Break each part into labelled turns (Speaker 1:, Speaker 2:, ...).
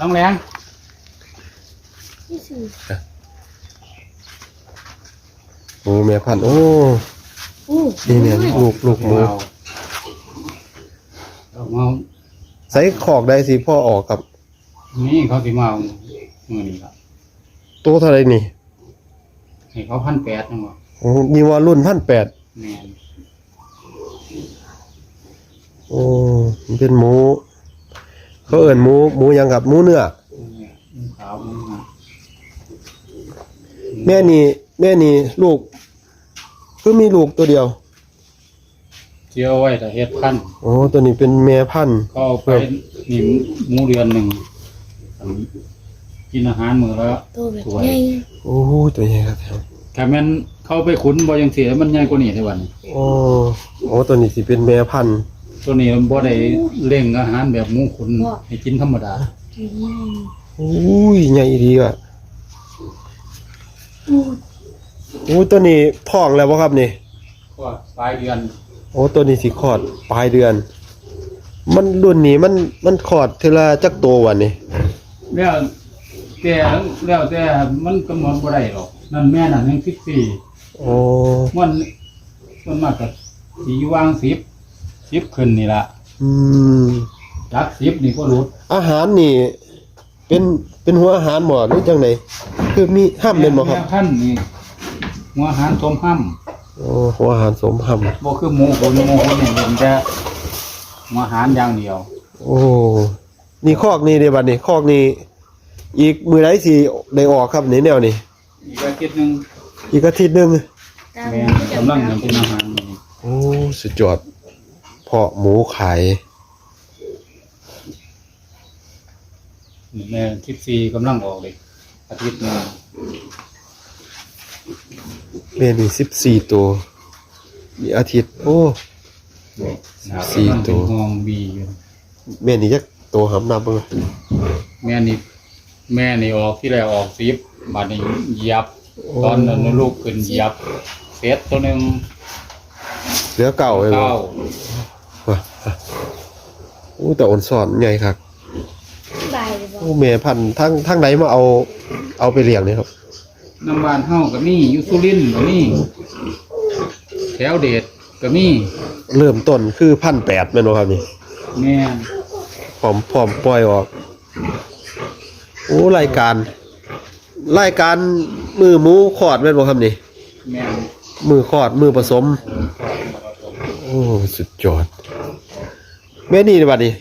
Speaker 1: น้องแรง
Speaker 2: ที่สี่
Speaker 3: โอ้แม่พันธุ์โอ้
Speaker 2: อู้
Speaker 3: นี่เนี่ยลูกลูกหมู
Speaker 1: เอาเอามา
Speaker 3: ใส่ขอกได้สิพ่อออกครับ
Speaker 1: นี่เขาสิมาเอามือนี่ครับ
Speaker 3: ตัวเท่าไรนี่
Speaker 1: ให้เขาพันแปดนะบ่
Speaker 3: โอ้นี่ว่ารุ่นพันแปด
Speaker 1: แม่น
Speaker 3: โอ้มันเป็นหมู เขาเอิ่นหมูหมูหยังกับหมูเนื้อ
Speaker 1: เนี่ยมือขาวมือหนา
Speaker 3: แม่นี่แม่นี่ลูกคือมีลูกตัวเดียว
Speaker 1: เจียวไว้แต่เฮ็ดพันธุ์
Speaker 3: โอ้ตัวนี้เป็นแม่พันธุ์
Speaker 1: ก็เอาไปนี่หมูเดือนหนึ่งกินอาหารมื้อละ
Speaker 2: ตัวแบบ
Speaker 1: สวย
Speaker 2: ใหญ่
Speaker 3: โอ้ตัวใหญ่ครับ
Speaker 1: แต่แม่นเข้าไปขุนบ่ยังเสียมันใหญ่กว่านี้ได้วัน
Speaker 3: โอ้โอ้ตัวนี้สิเป็นแม่พันธุ์
Speaker 1: ตัวนี้มันบ่ได้เร่งอาหารแบบหมูขุนให้กินธรรมดา
Speaker 2: อืม
Speaker 3: โอ้ยใหญ่ดีอะ
Speaker 2: อู้
Speaker 3: โอ้ตัวนี้ท้องแล้วบ่ครับนี่
Speaker 1: ก็ปลายเดือน
Speaker 3: โอ้ตัวนี้สิคลอดปลายเดือน มันรุ่นนี้มันมันคลอดเทอละจักโตววันนี้
Speaker 1: แล้วแต่แล้วแต่มันกำหนดบ่ได้หรอกนั่นแม่นั่นยัง14
Speaker 3: โอ้
Speaker 1: มันมันมากก็สิอยู่วาง 10 10ขึ้นนี่ล่ะ
Speaker 3: อืม
Speaker 1: จาก10นี่ก็หลุด
Speaker 3: อาหารนี่ เป็นเป็นหัวอาหารหมอหรือจังไดคือมีห้ามเป็นบ่ครับ
Speaker 1: แม่พันธุ์นี่หัวอาหารสมห้ำ
Speaker 3: โอ้หัวอาหารสมห้
Speaker 1: บ่คือหมูขุนหมูขุนนี่เป็นแต่หัวอาหารอย่างเดียวำ
Speaker 3: โอ้นี่คอกนี่เด้บัดนี้คอกนี่อีกมือใดสิได้ออกครับนี่แนวนี่
Speaker 1: อีกอาทิตย์หนึง
Speaker 3: อีกอาทิตย์หนึง
Speaker 2: ตาม
Speaker 1: แม่กำลังจะเป็นอาหารนี่
Speaker 3: โอ้สุดยอด เพาะหมูขาย
Speaker 1: แม่ทิพซีกำลังออกเลยอาทิตย์หนึง
Speaker 3: แม่นี่14ตัวนี่อาทิตย์ โอ้
Speaker 1: นะครับ
Speaker 3: สี่
Speaker 1: กำลัง
Speaker 3: ตั
Speaker 1: เป็น
Speaker 3: ว
Speaker 1: ห้องบีอยู่
Speaker 3: แม่นี่จักตัวหำนับเบิ่ง
Speaker 1: แม่นี่แม่นี่ออกที่แรกออกซิบบัดนี้เหยียบตอนนั้นลูกขึ้นเหยียบเซตตัวหนึ่ง
Speaker 3: เหลือเก่าเลยบ่
Speaker 1: เก้า
Speaker 3: ว่ะโอ้แต่อ่อนสอนใหญ่ครับ
Speaker 2: บายเลยบอก
Speaker 3: โอ้แม่พันธุ์ทั้งทั้งไหนมาเอาเอาไปเลี้ยงเนี่ยครับ
Speaker 1: น้ำบานเฮาก็มีอยุสุรินทร์ก็มีแถวเดชก็มี
Speaker 3: เริ่มต้นคือพันแปดแม่นบ่ครับนี่
Speaker 1: แม่น
Speaker 3: พร้อมพร้อมปล่อยออกโอ้รายการ รายการมือหมูขอดแม่นบ่ครับนี่
Speaker 1: แม่น
Speaker 3: มือขอดมือผสม โอ้ สุดยอด แม่นี่บัดนี้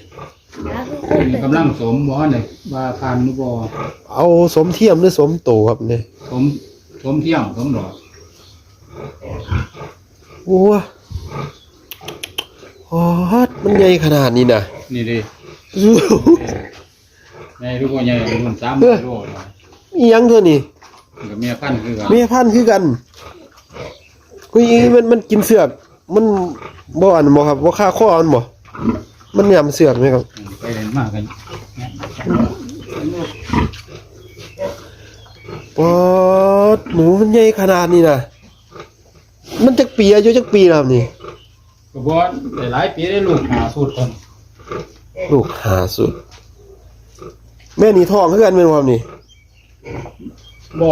Speaker 2: นะคือคน
Speaker 1: นี่
Speaker 2: แบบ
Speaker 1: กำลังสมบ่เนี่ยว่าทานนุบ่
Speaker 3: เอาสมเทียมหรือสมโตครับนี่
Speaker 1: สมสมเที่ยงสมดอก
Speaker 3: โอ้โอ้มันใหญ่ขนาดนี้นะ
Speaker 1: นี่ดิ
Speaker 3: อู้
Speaker 1: ใหญ่ทุกคนใหญ่รุ่นสาม
Speaker 3: เออ
Speaker 1: โลเลย
Speaker 3: อิหยังเท่านี้
Speaker 1: กับเมียพันธุ์คือกัน
Speaker 3: แม่พันธุ์คือกันกุยมันมันกินเสือกมันบ่อันบ่ครับบ่ค่าข้อมันบ่ มันยำเสือกไหมครับ
Speaker 1: ไปเล่นมากกัน
Speaker 3: ปอดหมูมันใหญ่ขนาดนี้นะมันจักปีอายุจักปีแล้วครับนี่
Speaker 1: ก็บ่ได้หลายปีได้ลูกหาสูตรคน
Speaker 3: ลูกหาสุดแม่นี่ท้องคือกันแม่นบ่ครับนี่
Speaker 1: บ่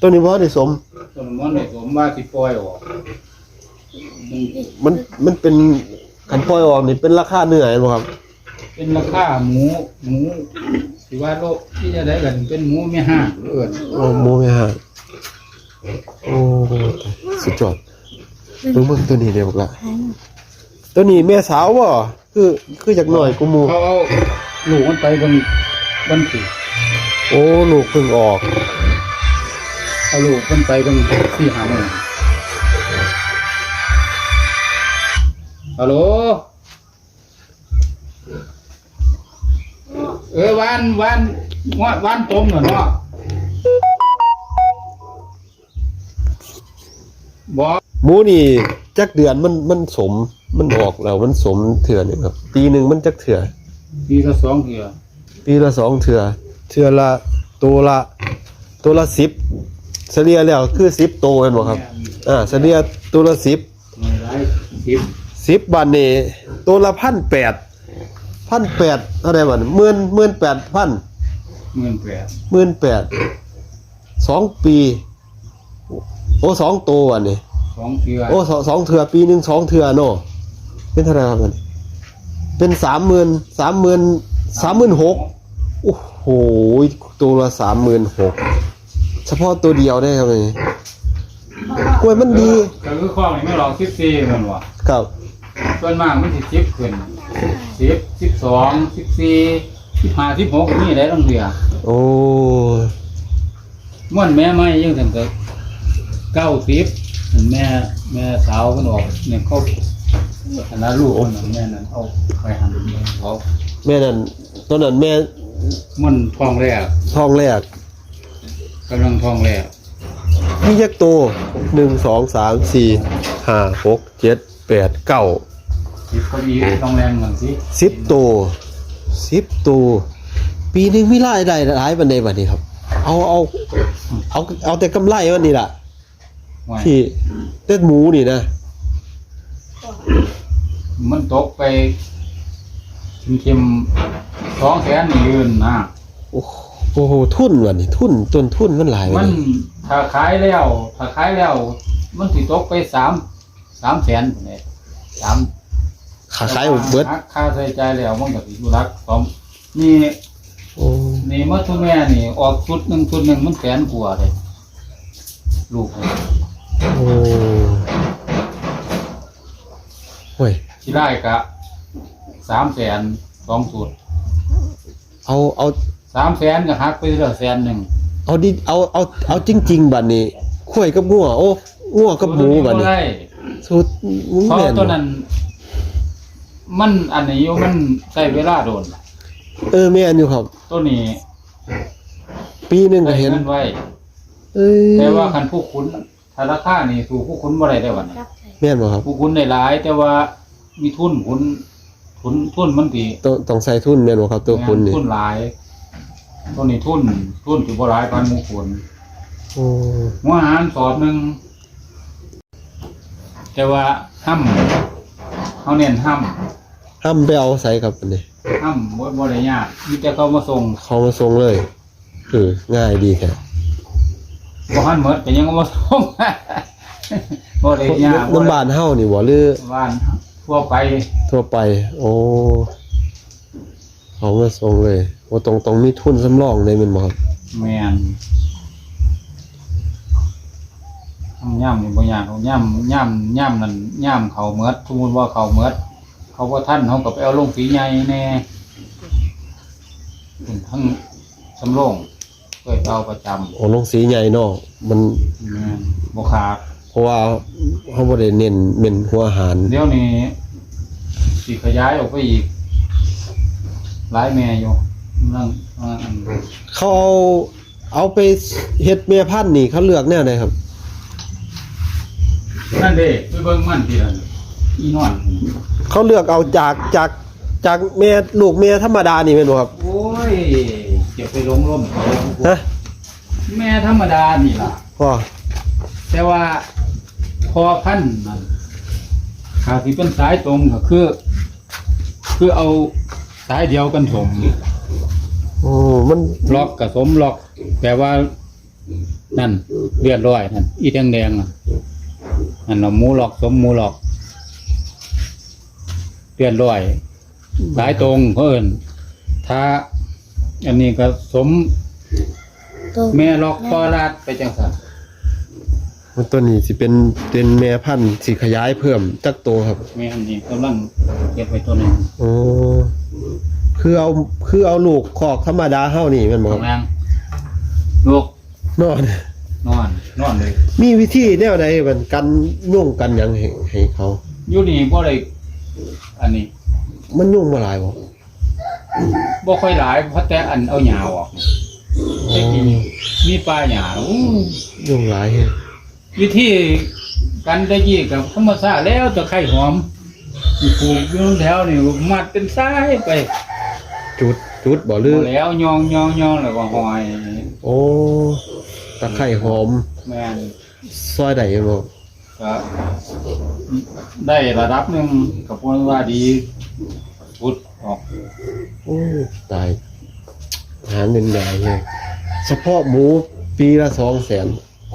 Speaker 3: ตัวนี้บ่ได้สม
Speaker 1: สมมันได้สมว่าสิปล่อยออก
Speaker 3: มันมันเป็น คันปล่อยออกนี่เป็นราคาเนื้อแม่นบ่ครับ
Speaker 1: เป็นราคาหมูหมูสิว่าโลกที่จะได้กันเป็นหมูแม่ห้างเอิ้น
Speaker 3: โอ้หมูแม่ห่างโอ้สุดยอดเบิ่งเบิ่งตัวนี้เด้บักละ
Speaker 2: หัน
Speaker 3: ตัวนี้แม่สาวบ่คือคือจักหน่อยกูหมู
Speaker 1: เขาเอาลูกมันไปเบนบนสิ
Speaker 3: โอ้ลูกเพิ่งออก
Speaker 1: เอาลูกมันไปเบนสี่หาโมง ฮัลโหล เออวานวานวานวานต้มเหรอเนาะบอก
Speaker 3: หมูนี่จักเดือนมันมันสมมันออกแล้วมันสมเถื่อหนึงครับปีหนึงมันจักเถื่อ
Speaker 1: ปีละสองเถื่อ
Speaker 3: ปีละสองเถื่อเถื่อละตัวละตัวละสิบเฉลี่ยแล้วคือสิบตัวแม่นบ่ครับ อ่าเฉลี่ยตัวละสิบ
Speaker 1: หน่วยร้ายสิบ
Speaker 3: สิบบาทนี่ตัวละพันแปดพันแปดอะไรบ้างหมื่นหมื่นแปดพัน
Speaker 1: หมื่นแปด
Speaker 3: หมื่นแปดสองปี โอ้สองตัวอันนี้
Speaker 1: สองเทือ
Speaker 3: โอ้สองสองเถื่อปีหนึ่งสองเถื่อเนาะเป็นเท่าไหรครับมันเป็นสามหมื่นสามหมื่นสามหมื่นหกโอ้โหตัวละสามหมื่นหกเฉพาะตัวเดียวได้ครับนี่กล้วยมันดี
Speaker 1: ก็คือข้อนี้ไม่หลอกสิบสี่เหมือนว่า
Speaker 3: ครับ
Speaker 1: ส่วนมากมันสิสิบขึ้นสิบสิบสองสิบสี่สิบห้าสิบหกนี่ได้ต้องเรีย
Speaker 3: โอ้
Speaker 1: ม่วนแม่ไม่ยังถึงกับเก้าสิบแม่แม่สาวมันออกเนี่ยเขาคณะลูกคนนั้นแม่นั้นเอาไปหันเขา
Speaker 3: แม่นั่นตัวนั้นแม่
Speaker 1: มันท้องแรก
Speaker 3: ท้องแรก
Speaker 1: กำลังท้องแรก
Speaker 3: มียักตัวหนึ่งสองสามสี่ห้าหกเจ็ดแปดเก้า
Speaker 1: สิบก็มีต้องแรงเหมือนสิ
Speaker 3: สิบตัวสิบตัวปีหนึ่งมีรายได้หลายบันไดบัดนี้ครับ เอาเอาเอาเอาแต่กำไรวันนี้ล่ะ
Speaker 1: ไว้
Speaker 3: ที่เต้นหมูนี่นะ
Speaker 1: มันตกไปเค็มๆสองแสนนี่ยืนนะ
Speaker 3: โอ้โหโอ้โหทุนวันนี้ทุนต้นทุนมันหลายวั
Speaker 1: มันน
Speaker 3: นี้
Speaker 1: ถ้าขายแล้วถ้าขายแล้ว มันสิตกไปสามสามแสนพุ่นเลยสาม
Speaker 3: ขาขายหมดเบิด
Speaker 1: หักค่าใช้จ่ายแล้วมันก็สิอยู่รักสองนี่
Speaker 3: โอ้
Speaker 1: นี่มาทุแม่นี่ ออกชุดหนึ่งชุดหนึ่งมันแสนกว่าเลยลูกเลย
Speaker 3: โอ้โอ้ย
Speaker 1: ที่ได้กะสามแสนสองชุด
Speaker 3: เอาเอา
Speaker 1: สามแสนก็หักไปเหลือแสนหนึ่ง
Speaker 3: เอาดิเอาเอาเอาจริง ๆบัดนี้ข้วยกับงัวโอ้งัวกับหมูบัดนี้
Speaker 1: ได้
Speaker 3: สุดมึง
Speaker 1: เพราะ
Speaker 3: แม่น
Speaker 1: ตัว
Speaker 3: บ่
Speaker 1: นั้น มันอันนี้อยู่มันใช้เวลาโดน
Speaker 3: เออแม่นอยู่ครับ
Speaker 1: ตัวนี้
Speaker 3: ปีหนึงก็
Speaker 1: ได้
Speaker 3: เห็น
Speaker 1: เงินไว้
Speaker 3: เอ้ย
Speaker 1: แต่ว่าคันผู้คุ้นถ้าราคานี่สู่ผู้คุ้นบ่ได้ได้วันนี้
Speaker 2: รับใส่
Speaker 3: แม่นบ่ครับ
Speaker 1: ผู้คุ้นได้หลาย แต่ว่ามีทุนคุ้นทุนทุนมันดี
Speaker 3: ต้องต้องใส่ทุนแม่นบ่ครับตัวคุณนี่
Speaker 1: ทุนหลาย ตัวนี้ทุนทุนสิบ่หลายปานหมู่คุ้น
Speaker 3: โอ้
Speaker 1: หัวอาหารสอบหนึงแต่ว่าห้ำเขาเน้นห้ำ
Speaker 3: ห้ามไปเอาใส่ครับอันนี้
Speaker 1: ห้ำบ่บ่ได้ยากมีแต่เขามาส่ง
Speaker 3: เขามาส่งเลยเออง่ายดีแค่
Speaker 1: บ่ทันหมดก็ยังเอามาส่ง บ่ได้ยาก
Speaker 3: น้ำบานเฮานี่บ่หรือ
Speaker 1: บ้านทั่วไป
Speaker 3: ทั่วไป โอ้เขามาส่งเลยว่าตรงตรงมีทุนสำรองเลยแม่นบ่ครับ
Speaker 1: แม่นทำย่ำนี่บ่ยากหรอกย่ำย่ำย่ำนั่นย่ำเขาเมดสมมุติว่าเขาเมด เขาบ่ทันเขาก็ไปเอาลงสีใหญ่แน่ถึงทั้งสำโรงเคยเอาประจำ
Speaker 3: โอ้ลงสีใหญ่เนาะมัน
Speaker 1: แม่นบ่ขาด
Speaker 3: เพราะว่าเขาบ่ได้เน้นเน้นหัวอาหาร
Speaker 1: เดี๋ยวนี้สิขยายออกไปอีกหลายแม่อยู่นั่งอัน
Speaker 3: เขาเอาเอาไปเฮ็ดแม่พันธุ์นี่เขาเลือกแนวใดครับ
Speaker 1: นั่นเด้ไปเบิ่งมันทีละ อีนอน
Speaker 3: เขาเลือกเอาจากจากจากแม่ลูกแม่ธรรมดานี่แม่นบ่ครับ
Speaker 1: โอ้ยเก็บไปลงร่มเขา
Speaker 3: ฮะ
Speaker 1: แม่ธรรมดานี่ล่ะ
Speaker 3: พ่อ
Speaker 1: แต่ว่าพอพันธุ์นั่นขาที่เป็นสายตรงก็คือ คือเอาสายเดียวกันสม
Speaker 3: โอ้มัน
Speaker 1: ล็อกกับสมล็อก แต่ว่านั่นเลือดร้อยนั่นอีแดงแดงๆน่ะนั่นเราหมูล็อกสมหมูล็อกเลือดร้อยสายตรงเพิ่นถ้า อันนี้ก็สม
Speaker 2: ตัว
Speaker 1: แม่ล็อกคอลาดไปจังสัน
Speaker 3: มันตัวนี้สิเป็นเป็นแม่พันธุ์สิขยายเพิ่มจักโตครับ
Speaker 1: แม่อันนี้กำลังเก็บไว้ตัวหนึง
Speaker 3: โอ้คือเอาคือเอาลูกคอกธรรมดาเฮานี่แม่นบ่ค
Speaker 1: ข
Speaker 3: รั
Speaker 1: อบงนางลูก
Speaker 3: นอน
Speaker 1: นอน นอนเลย
Speaker 3: มีวิธีแนวใดมันกันยุ่งกันหยังให้ให้เขา
Speaker 1: อยู่นี่บ่ได้ อันนี้
Speaker 3: มันยุ่งบ่หลายบ่
Speaker 1: บ่ค่อยหลายเพราะแต่อันเอาหญ้าออกแต่กี้มีปลาหญ้าอู้
Speaker 3: ยุ่งหลายแฮะ
Speaker 1: วิธีกันได้ยี่กับธรรมชาติแล้วตะไคร้หอมที่ปลูกอยู่แถวนี่มัดเป็นสายไป
Speaker 3: จุดจุดบ่หรือ
Speaker 1: บ่แล้วยองยองยองแล้วก็หอย
Speaker 3: โอ้ตะไคร้หอม
Speaker 1: แม่น
Speaker 3: ซอยได้บ่
Speaker 1: ก็ได้ระดับหนึ่งกับพวกว่าดีพุดออก
Speaker 3: โอ้ตายหารเงินใหญ่ไงเฉพาะหมูปีละสองแสน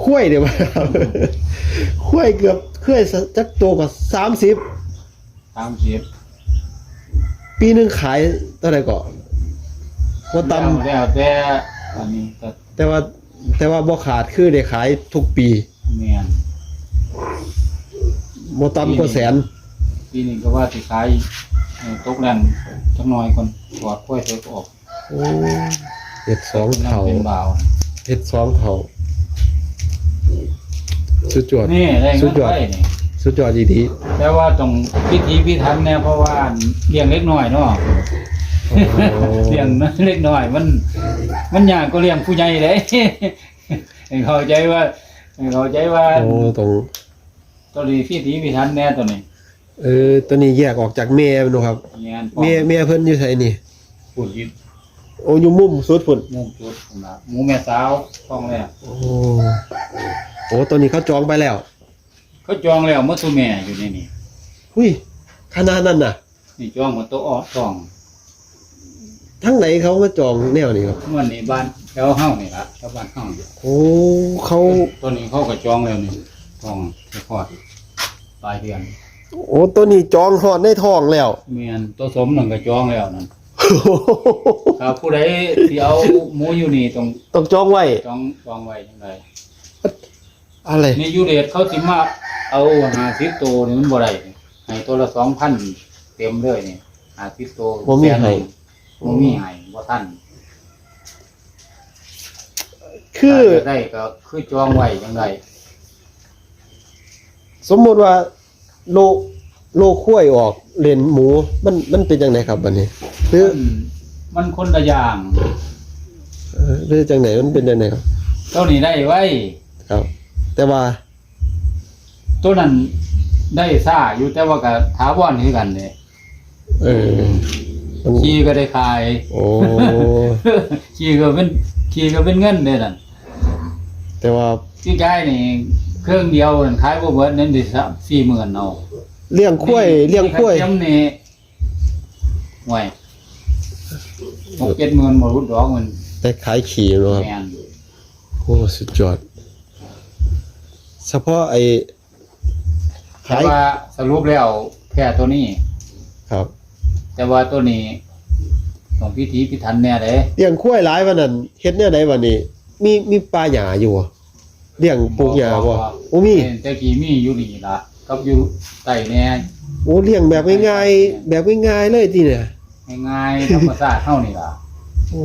Speaker 3: ข้วยเดี๋ยวมาครับข้วยเกือบข้วยจักตัวกับสามสิบ
Speaker 1: ตามสิบ
Speaker 3: ปีหนึ่งขายเท่าไหร่ก่อนว่าต
Speaker 1: แล้วแต่อันนี้ก็ำ
Speaker 3: แต่ว่าแต่ว่าบ่ขาดคือได้ขายทุกปี
Speaker 1: แม่ น
Speaker 3: บ่ต่ำกว่าแสน
Speaker 1: ปีนี้ก็ว่าสิขายเอ่อตกแรงจักหน่อยก่อนถอดกล้วยเสร็จก็ออก
Speaker 3: โอ้เห็ดสองเท่า
Speaker 1: เป็นบ่าว
Speaker 3: เห็ดสองเท่าสุดยอด
Speaker 1: นี่ได้
Speaker 3: สุ
Speaker 1: เงิ
Speaker 3: ด
Speaker 1: น
Speaker 3: ยอด
Speaker 1: ไปนี่
Speaker 3: สุดยอดดีดี
Speaker 1: แต่ว่าต้องพิธีพิธันเนี่ยเพราะว่าเลี้ยงเล็กน้อยเนาะ
Speaker 3: โอ้
Speaker 1: เลี้ยงเล็กน้อยมัน มันยากก็เลี้ยงผู้ใหญ่เลย ให้เข้าใจว่าให้เข้าใจว่า
Speaker 3: โอ้ตรง
Speaker 1: ตัวนี้พิธีพิธันแน่ตัวนี้
Speaker 3: เออตัวนี้แยกออกจากแม่มันเนาะครับ
Speaker 1: งาน
Speaker 3: แม่แม่เพิ่นอยู่ไสนี่
Speaker 1: พูดยิด
Speaker 3: โอ้อยู่มุมสุดพุ่น
Speaker 1: มุ่งจุดผมนะหมูแม่สาวต้องแล้ว
Speaker 3: โอ้โอ้ตัวนี้เขาจองไปแล้ว
Speaker 1: เขาจองแล้วเมื่อตัวแม่อยู่ในนี่
Speaker 3: หุ้ยขนาดนั้นน่ะ
Speaker 1: นี่จองหมดตัวออกจอง
Speaker 3: ทั้งไหนเขามาจองแนวนี้ครับ
Speaker 1: เมื่อนี้บ้านแถวเฮานี่ละแถวบ้านเฮานี่
Speaker 3: โอ้เขา
Speaker 1: ตัวนี้เขาก็จองแล้วนี่ จองจะพอดปลายเดือน
Speaker 3: โอ้ตัวนี้จองหอดในท้องแล้ว
Speaker 1: เมียนตัวสมนั่นก็จองแล้วนั่นถ้าผู้ใดที่เอาหมูอยู่นี่ต้อง
Speaker 3: ต้องจองไว้
Speaker 1: จองจองไว้ยังไง
Speaker 3: อะไร
Speaker 1: นี่ยูเรตเขาสิมาเอา50ตัวนี่มันบ่ได้นี่ให้ตัวละ2,000เต็มเลยนี่50ตัว
Speaker 3: บ่มีให้
Speaker 1: บ่มีให้บ่ทัน
Speaker 3: คือ
Speaker 1: ถ้าจะได้ก็คือจองไว้จังได
Speaker 3: สมมติว่าโลโลคุ้วยออกเลนหมู มันมันเป็นจังไดครับบัดนี้หรือ
Speaker 1: มันมันคนละอย่าง
Speaker 3: เอ่อหรือจังไหนมันเป็นจังไดครับ
Speaker 1: ตัวนี้ได้ไว้
Speaker 3: ครับ แต่ว่า
Speaker 1: ตัวนั้นได้ซ่าอยู่แต่ว่าก็ถาวรคือกันเด้
Speaker 3: เออมัน
Speaker 1: ขี่ก็ได้ขาย
Speaker 3: โอ้
Speaker 1: ขี่ก็เป็นขี่ก็เป็นเงินเด้นั่น
Speaker 3: แต่ว่า
Speaker 1: พี่กายนี่ เครื่องเดียวนั่นขายบ่เบิดนั่นได้สัก40,000เอา
Speaker 3: เลี้ยงคุ้วยเลี้ยงคุ้วย
Speaker 1: นี่กระเทียมนี่ห่วย6 7หมื่นบ่รู้ดอกมัน
Speaker 3: แต่ขายขี่เนาะครับ
Speaker 1: แม่น
Speaker 3: โอ้สุดยอดเฉพาะไอ้
Speaker 1: แต่
Speaker 3: ขาย
Speaker 1: ว่าสรุปแล้วแค่ตัวนี้
Speaker 3: ครับ
Speaker 1: แต่ว่าตัวนี้ต้องพิธีพิถันแน่เด้
Speaker 3: เลี้ยงคุ้วยหลายวันนั้นเฮ็ดแนวใดวันนี้ มีมีปลาหญ้าอยู่บ่ เลี้ยงปลูกหญ้าบ่โอ้มี
Speaker 1: แต่กี้มีอยู่นี่ล่ะกับอยู่ใต้แน่
Speaker 3: โอ้เลี้ยงแบบง่ายๆแบบง่ายๆเลยทีเนี่ย
Speaker 1: ง่ายๆธรรมชาติเฮานี่ล่ะ
Speaker 3: โอ้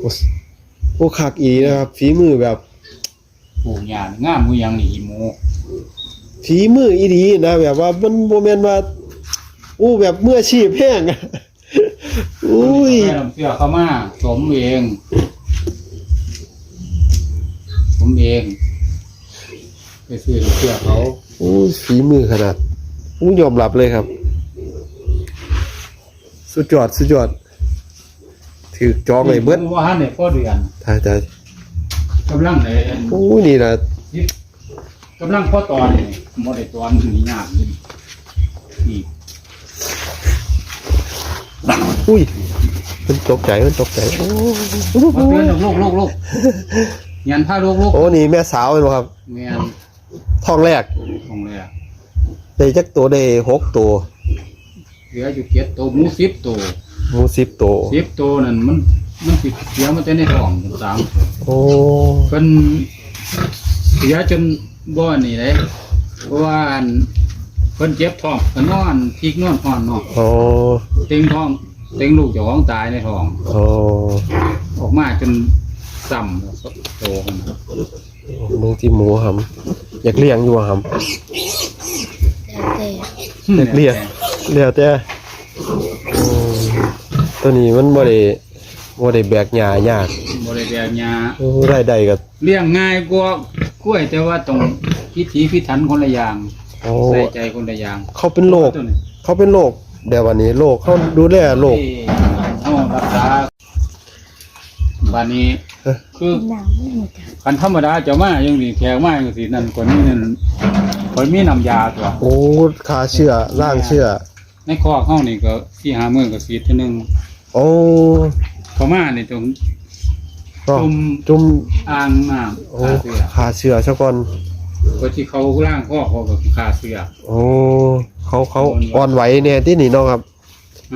Speaker 3: โอ้โอ้คักอีนะครับฝีมือแบบ
Speaker 1: ปลูกหญ้างามมือหยังนี่อีหมู
Speaker 3: ฝีมืออีดีนะแบบว่ามันโมเมนว่าอู้แบบเมื่ออาชีพแห้งอะอุ้ย
Speaker 1: แม่น้ำเสื้อเข้ามาสมเอง สมเอง ไปซื้อน้ำเสื้อเขา
Speaker 3: อู้ฝีมือขนาดอู้ยอมรับเลยครับ สุดยอดสุดยอดถือจองเลยเบิด
Speaker 1: ว่าหันได้พอเดือน
Speaker 3: ถ่ายถ่าย
Speaker 1: กำลังได้
Speaker 3: อู้นี่นะ
Speaker 1: กำลังพอตอนนี่บ่ได้ตอนนี่ยากนี่นี่
Speaker 3: อุ้ยมันตกใจมันตกใจโอ้
Speaker 1: มาเตือนลูกลูกลูก ยันพาลูกลูก
Speaker 3: โอ้นี่แม่สาวเลยครับ
Speaker 1: เมียน
Speaker 3: ท้องแรก
Speaker 1: ตรงเลยอะ
Speaker 3: ได้จักตัวได้หกตัว
Speaker 1: เหลืออยู่เจ็ดตัวหมูสิบตัว
Speaker 3: หมูสิบตัว
Speaker 1: สิบตัวนั่นมันมันสิเสียมันจะในท้องถึงสาม
Speaker 3: โอ้
Speaker 1: เพิ่นเสียจนบ่อนี่เลยเพราะว่าอันเพิ่นเจ็บท้องก็นอนพีกนอนอ่อนเนาะ
Speaker 3: โอ้
Speaker 1: เต็งท้องเต็งลูกเจ้าของตายในท้อง
Speaker 3: โอ้
Speaker 1: ออกมาจน ซ้ำโตกันนะ
Speaker 3: เมืองที่หมูหำอยากเลี้ยงอยู่หำ
Speaker 2: แล้วแต่
Speaker 3: เรียกเลี้ยวแต่อืมตัวนี้มันบ่ได้บ่ได้แบกหญ้ายาก
Speaker 1: บ่ได้แบกยา
Speaker 3: โอ้รายได้ก็
Speaker 1: เลี้ยงง่ายกว่ากล้วยแต่ว่าต้องพิถีพิถันคนละอย่าง
Speaker 3: โอ้
Speaker 1: ใส่ใจคนละอย่าง
Speaker 3: เขาเป็นโรค
Speaker 1: ตัวนี้
Speaker 3: เขาเป็นโรคเดี๋ยววันนี้โรคเขาดูแลโรค
Speaker 1: ที่เอารักษา บัดนี้
Speaker 3: เอ้อ
Speaker 1: คือ
Speaker 2: หนาวไม่หมดอะ
Speaker 1: คันธรรมดาเจ้ามายังนี่แขกมาจังซี่นั่นคนนี้นั่นคนมีน้ำยาตัว
Speaker 3: โอ้คาเชื้อร่างเชื้อ
Speaker 1: ในคอกเฮานี่ก็สี่ห้ามื้อก็ฉีดเทีนึง
Speaker 3: โอ้โอ้
Speaker 1: เขามานี่ตรง
Speaker 3: ก็
Speaker 1: จุ่ม
Speaker 3: จุ่ม
Speaker 1: อ่างน้
Speaker 3: โอ้ำ
Speaker 1: ขาเสือ
Speaker 3: ขาเสือซะก่อน
Speaker 1: ก็ที่เขาล่างข้อเขาก็ขาเสือ
Speaker 3: โอ้เขาเขาอ่อนไหวเนี่ยที่นี่เนาะครับ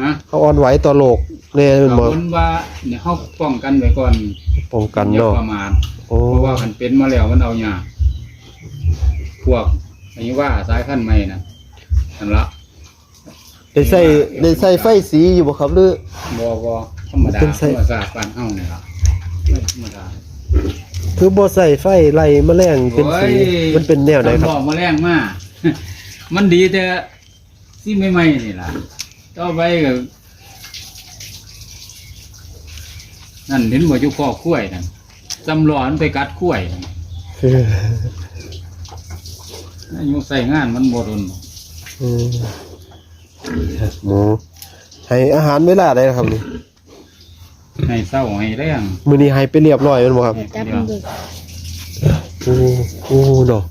Speaker 1: ฮะ
Speaker 3: เขาอ่อนไหวต่อโลกแน่เป็น
Speaker 1: เอา
Speaker 3: บ่
Speaker 1: คนว่าเนี่ยเขาป้องกันไว้ก่อน
Speaker 3: ป้องกัน
Speaker 1: อย่า
Speaker 3: เนาะ
Speaker 1: ประมาท
Speaker 3: โอ้
Speaker 1: เพราะว่ามันเป็นมาแล้วมันเอายากพวกอันนี้ว่าสายขั้นใหม่นะนั่นละ
Speaker 3: ได้ใส่ได้ใส่ไฟสีอยู่บ่ครับหรือ
Speaker 1: บอบอธรรมดา
Speaker 3: เป็น
Speaker 1: ธ
Speaker 3: ไส้
Speaker 1: รรมศาสตร์ปานเฮาเนี่ยครับไม่ธรรมดา
Speaker 3: คือบ่ใส่ไฟไล่แมลงเป็นสี
Speaker 1: โอ้ย
Speaker 3: มันเป็นแนวไหนครับ
Speaker 1: ตำอกมาแรงมากมันดีแต่ที่ไม่ไม่ๆนี่ล่ะ ต่อไปก็นั่นเห็นบ่อยู่ข้อกล้วยนั่นจำร้อนไปกัดกล้วยนั่นอายุใส่งานมันบ่ทน
Speaker 3: อืมหมูให้อาหารเวลาได้ครับนี่
Speaker 1: ให้เศร้าให้แรง
Speaker 3: มื้อนี้ให้ไปเรียบร้อยแม่นบ่ครับ
Speaker 2: จับมันดู
Speaker 3: โอ้โอ้เนาะ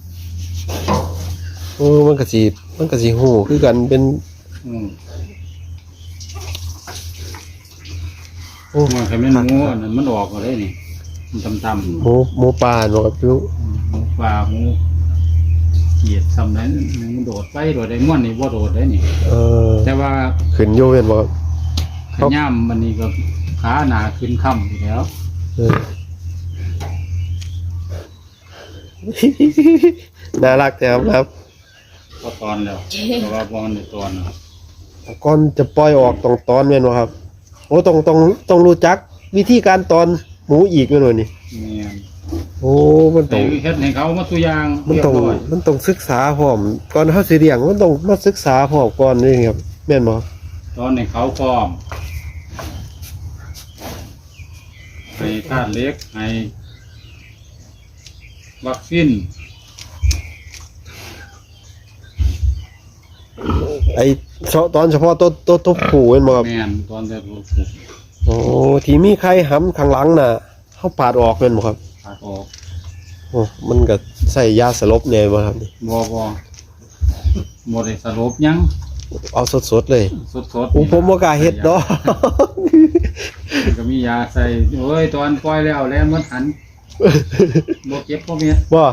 Speaker 3: โอ้มันก็สิมันก็สิฮู้คือกันเป็น
Speaker 1: อืม
Speaker 3: โอ้
Speaker 1: มันเคยแม่นหมูอันนั้นมันออกมาเลยนี่ มันตำๆ
Speaker 3: หมูหมูป่าเนาะครับอยู่
Speaker 1: หมูปลาหมูเขียดทำได้มันโดดไปโดดได้ม่วนนี่บ่โดดได้นี่
Speaker 3: เอ่อ
Speaker 1: แต่ว่า
Speaker 3: ขึ้นอยู่แม่นบ่ครับ
Speaker 1: ขย่ำมันนี่ก็ขาหนาขึ้นค่ำอยู่แล้ว
Speaker 3: เออ น่ารักแต่ครับครับ
Speaker 1: พอตอนแล้วแต่ว่าพอมันได้ตอนนะครับ
Speaker 3: ก่อนจะปล่อยออกต้องตอนแม่นบ่ครับ โอ้ต้องต้องต้องรู้จัก วิธีการตอนหมูอีกแม่นบ่นี่
Speaker 1: แม่น
Speaker 3: โอ้มัน
Speaker 1: แต่
Speaker 3: ต้อง
Speaker 1: เฮ็ดให้เขามาตัวอย่าง
Speaker 3: มัน
Speaker 1: เรียบ
Speaker 3: ต้อง
Speaker 1: ร้อย
Speaker 3: มันต้องศึกษาพร้อมก่อนเฮาสิเลี้ยงมันต้องมาศึกษาพร้อมก่อนนี่ครับแม่นบ่
Speaker 1: ตอนให้เขาพร้อมให้ธาตุเหล็กให้วัคซีน
Speaker 3: ไอ้เฉพาะตอนเฉพาะตัวตัวตัวผู้แม่นบ่ครับ
Speaker 1: แม่นตอนแต่ลูก
Speaker 3: โอ้ที่มีไข่หำข้างหลังน่ะเฮาปาดออกแม่นบ่ครับ
Speaker 1: ขาดออก
Speaker 3: โอ้มันก็ใส่ยาสลบแน่บ่ครับนี่
Speaker 1: บ่บ่บ่ได้สรุปหยัง
Speaker 3: เอาสดๆเลย
Speaker 1: สดๆ
Speaker 3: โอ้ผมบ่กล้าเฮ็ดดอก
Speaker 1: ก็มียาใส่โอ้ยตอนปล่อยแล้วแล้วมันหันบ่เจ็บบ่เมีย
Speaker 3: ว่า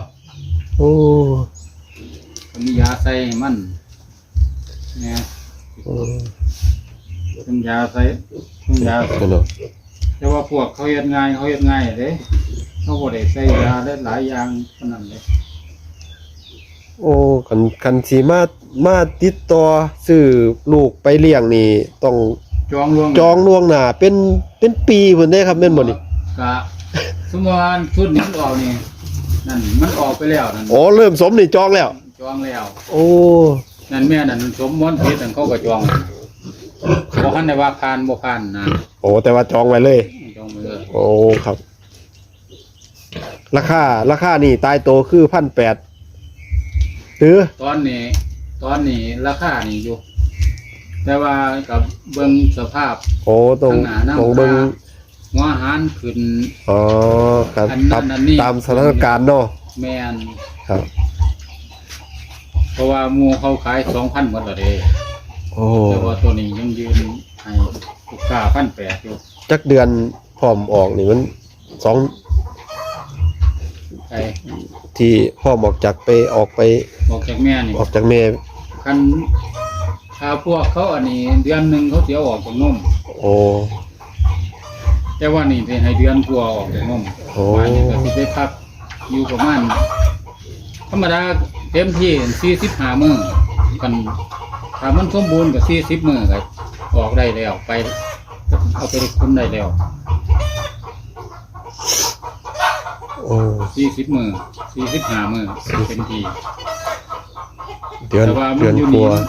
Speaker 3: โอ้
Speaker 1: ก็มียาใส่ให้มัน เนี่ย
Speaker 3: โอ้
Speaker 1: เป็นยาใส่เป็นยา
Speaker 3: นั่นเนาะ
Speaker 1: แต่ว่าพวกเขาเฮ็ดง่ายเขาเฮ็ดง่ายเด้เขาบ่ได้ใส่ยาได้หลายอย่างปานนั้นเลย
Speaker 3: โอ้คันคันสิมามาติดต่อซื้อลูกไปเลี้ยงนี่ ต้อง
Speaker 1: จองล่วง
Speaker 3: จองล่วงหน้าเป็นเป็นปีพุ่นเด้ครับแม่นบ่นี่
Speaker 1: กะสมมุติว่าชุดนี้มันออกนี่นั่นมันออกไปแล้วนั่น
Speaker 3: โอ้เริ่มสมนี่จองแล้ว
Speaker 1: จองแล้ว
Speaker 3: โอ้
Speaker 1: นั่นแม่นั่นสมมติเพชรนั่นเขาก็จองบ่คันได้ว่าผ่านบ่ผ่านนะ
Speaker 3: โอ้แต่ว่าจองไว้เลย
Speaker 1: จองไปเลย
Speaker 3: โอ้ครับ ราคาราคานี่ตายโตคือ1,800หรือ
Speaker 1: ตอนนี้ ตอนนี้ราคานี่อยู่ แต่ว่ากับเบิ่งสภาพ
Speaker 3: โอ้ตรง
Speaker 1: ข้างหน้าน้ำ
Speaker 3: ตรงเบิ่ง
Speaker 1: ตา หัวอาหารขึ้น
Speaker 3: อ๋อครับ
Speaker 1: อันนั้น
Speaker 3: ตาม
Speaker 1: อันนี้
Speaker 3: ตามสถานการณ์เนาะ
Speaker 1: แม่น
Speaker 3: ครับ
Speaker 1: เพราะว่าหมูเขาขาย2,000หมดแล้วเด้
Speaker 3: โอ้
Speaker 1: แต่ว่าตัวนี้ยังยืนให้ลูกค้า1,800อยู่
Speaker 3: จักเดือนพร้อมออกนี่มันสอง
Speaker 1: ไอ้
Speaker 3: ที่พ่อมออกจากไปออกไป
Speaker 1: บอกจากแม่นี่
Speaker 3: ออกจากแม่
Speaker 1: คันถ้าพวกเขาอันนี้ เดือนหนึงเขาสิเอาออกจากนม
Speaker 3: โอ้
Speaker 1: แต่ว่านี่เป็นให้เดือนกลัวาออกจากนม
Speaker 3: โอ้
Speaker 1: มานี่ก็สิได้พักอยู่ประมาณธรรมดา เต็มที่สี่สิบห้ามื้อกันถ้ามันสมบูรณ์ก็สี่สิบมื้อก็ออกได้แล้วไป เอาไปคุ้มได้แล้ว
Speaker 3: โอ้
Speaker 1: สี่สิบมื้อสี่สิบห้ามื้อเต็มที่
Speaker 3: เดือน
Speaker 1: แต่ว่ามั
Speaker 3: เดือน
Speaker 1: นอยู่
Speaker 3: กลั
Speaker 1: นี่
Speaker 3: วา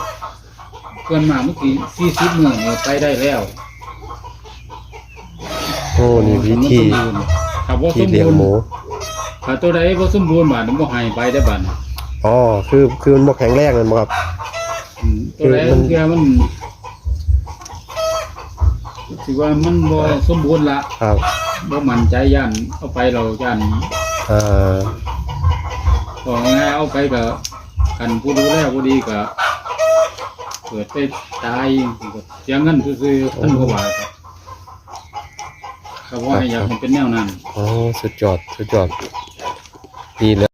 Speaker 1: เพื่อนมาเมื่อกี้สี่สิบมื้อเนี่ยไปได้แล้ว
Speaker 3: โอ้นี่วิธี
Speaker 1: ถ้าบ่ส
Speaker 3: ที่
Speaker 1: ม
Speaker 3: เลี้ยง
Speaker 1: บูร
Speaker 3: หมู
Speaker 1: ณ์ถ้าตัวใดบ่สมบูรณ์บาดมันบ่ให้ไปได้บาด
Speaker 3: อ๋อคือคือมันบ่แข็งแรงนั่นบ่ครับ
Speaker 1: อืมตัวใด
Speaker 3: คือมัน
Speaker 1: เทื่อมันสิว่ามันบ่สมบูรณ์ละ
Speaker 3: ครับ
Speaker 1: บ่มั่นใจย่านเอาไปเราย่าน
Speaker 3: อ่า
Speaker 1: ก็ง่ายๆเอาไปก็กันผู้ดูแลบ่ดีก็เกิดไปตายก็เสียเงินซื่อๆท่านบ่ว่าก็ก็ว่าให้อยากให้เป็นแนวนั้น
Speaker 3: อ๋อสุดยอดสุดยอดนี่แหละ